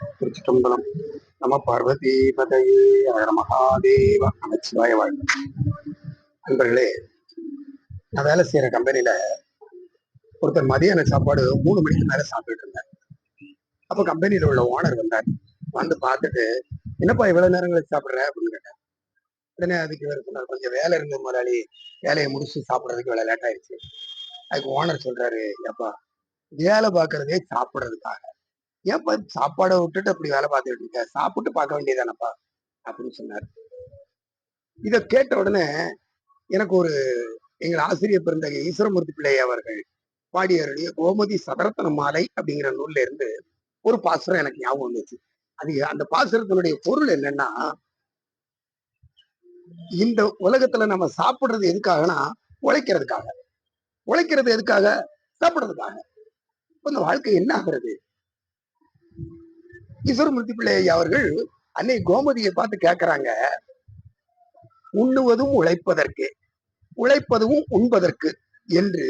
திருச்சிட்டம்பலம் நம பார்வதி பதையே அழக மகாதேவ அமைச்சிவாய வாழ்வு நண்பர்களே நான் வேலை செய்யற கம்பெனில ஒருத்தர் மதியான சாப்பாடு மூணு மணிக்கு மேல சாப்பிட்டு இருந்தேன் அப்ப கம்பெனியில உள்ள ஓனர் வந்தார். வந்து பார்த்துட்டு என்னப்பா இவ்வளவு நேரம் கழிச்சு சாப்பிடுற? அப்படின்னு கேட்டேன் உடனே அதுக்கு இவர் சொன்னார் கொஞ்சம் வேலை இருந்த முதலாளி வேலையை முடிச்சு சாப்பிட்றதுக்கு வேலை லேட் ஆயிடுச்சு. அதுக்கு ஓனர் சொல்றாரு ஏப்பா வேலை பார்க்கறதே சாப்பிட்றதுக்காக. ஏன்ப்பா சாப்பாடை விட்டுட்டு அப்படி வேலை பார்த்துட்டு இருக்க? சாப்பிட்டு பார்க்க வேண்டியதானப்பா? அப்படின்னு சொன்னார். இத கேட்ட உடனே எனக்கு ஒரு எங்கள் ஆசிரியர் பிறந்த ஈஸ்வரமூர்த்தி பிள்ளை அவர்கள் பாடியவருடைய கோமதி சதரத்தன மாலை அப்படிங்கிற நூல்ல இருந்து ஒரு பாசுரம் எனக்கு ஞாபகம் வந்துச்சு. அது அந்த பாசுரத்தினுடைய பொருள் என்னன்னா இந்த உலகத்துல நம்ம சாப்பிடுறது எதுக்காகனா உழைக்கிறதுக்காக. உழைக்கிறது எதுக்காக? சாப்பிடுறதுக்காக. இந்த வாழ்க்கை என்ன ஆகுறது? கிஷோர் பிள்ளை அவர்கள் அன்னை கோமதியை பார்த்து கேட்கறாங்க உண்ணுவதும் உழைப்பதற்கு உழைப்பதும் உண்பதற்கு என்று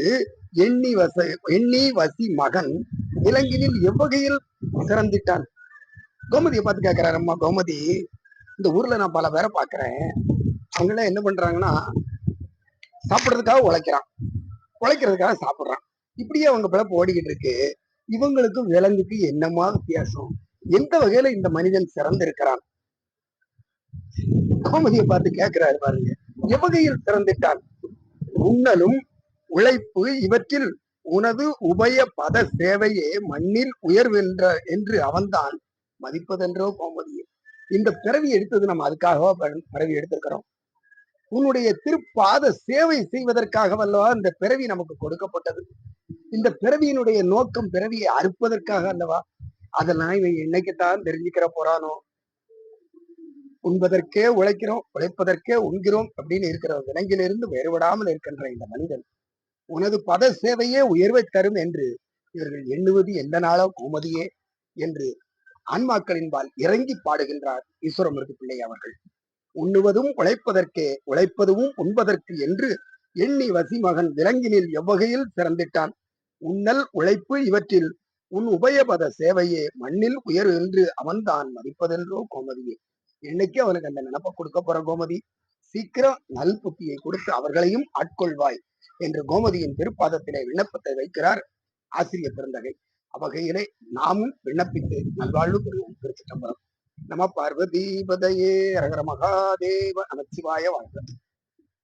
எண்ணி வச எண்ணி வசி மகன் இலங்கையில் எவ்வகையில் சிறந்திட்டான். கோமதியை பார்த்து கேட்கிறாரு அம்மா கோமதி இந்த ஊர்ல நான் பல பேரை பார்க்கிறேன் அவங்க எல்லாம் என்ன பண்றாங்கன்னா சாப்பிடுறதுக்காக உழைக்கிறான். உழைக்கிறதுக்காக சாப்பிடுறான். இப்படியே அவங்க பிழப்பு ஓடிக்கிட்டு இருக்கு. இவங்களுக்கும் விலங்குக்கு என்னமா வித்தியாசம்? எந்த வகையில இந்த மனிதன் சிறந்திருக்கிறான்? கோமதியை பார்த்து கேட்கிறாரு பாருங்க. எவ்வகையில் சிறந்துட்டான் உண்ணலும் உழைப்பு இவற்றில் உனது உபய பத சேவையே மண்ணில் உயர்வென்ற என்று அவன்தான் மதிப்பதென்றோ கோமதியே இந்த பிறவி எடுத்தது நம்ம அதுக்காகவா பிறவி எடுத்திருக்கிறோம். உன்னுடைய திருப்பாத சேவை செய்வதற்காக வல்லவா இந்த பிறவி நமக்கு கொடுக்கப்பட்டது? இந்த பிறவியினுடைய நோக்கம் பிறவியை அறுப்பதற்காக அல்லவா? அதெல்லாம் இவன் என்னைக்குத்தான் தெரிஞ்சுக்கிற போறானோ? உண்பதற்கே உழைக்கிறோம் உழைப்பதற்கே உண்கிறோம் அப்படின்னு இருக்கிற விலங்கிலிருந்து வேறுபடாமல் இருக்கின்ற இந்த மனிதன் உனது பத சேவையே உயர்வை தரும் என்று இவர்கள் எண்ணுவது எந்த நாளோ கோமதியே என்று ஆன்மாக்களின்பால் இறங்கி பாடுகின்றார் ஈஸ்வரமூர்த்தி பிள்ளை அவர்கள். உண்ணுவதும் உழைப்பதற்கே உழைப்பதும் உண்பதற்கு என்று எண்ணி வசிமகன் விலங்கினில் எவ்வகையில் சிறந்திட்டான். உண்ணல் உழைப்பு இவற்றில் உன் உபயபத சேவையே மண்ணில் உயர் என்று அவன்தான் மதிப்பதென்றோ கோமதியே. என்னைக்கு அவனுக்கு அந்த நினப்பை கொடுக்க போற கோமதி? சீக்கிரம் நல் புத்தியை கொடுத்து அவர்களையும் ஆட்கொள்வாய் என்று கோமதியின் திருப்பாதத்திலே விண்ணப்பத்தை வைக்கிறார் ஆசிரியர் பெருந்தகை. அவ்வகையிலே நாமும் விண்ணப்பித்து நல்வாழ்வு பெறுவோம் திருச்சிட்டம்பரம் நம பார்வதி பதையே அரகர மகாதேவ நமச்சிவாய வாழ்க.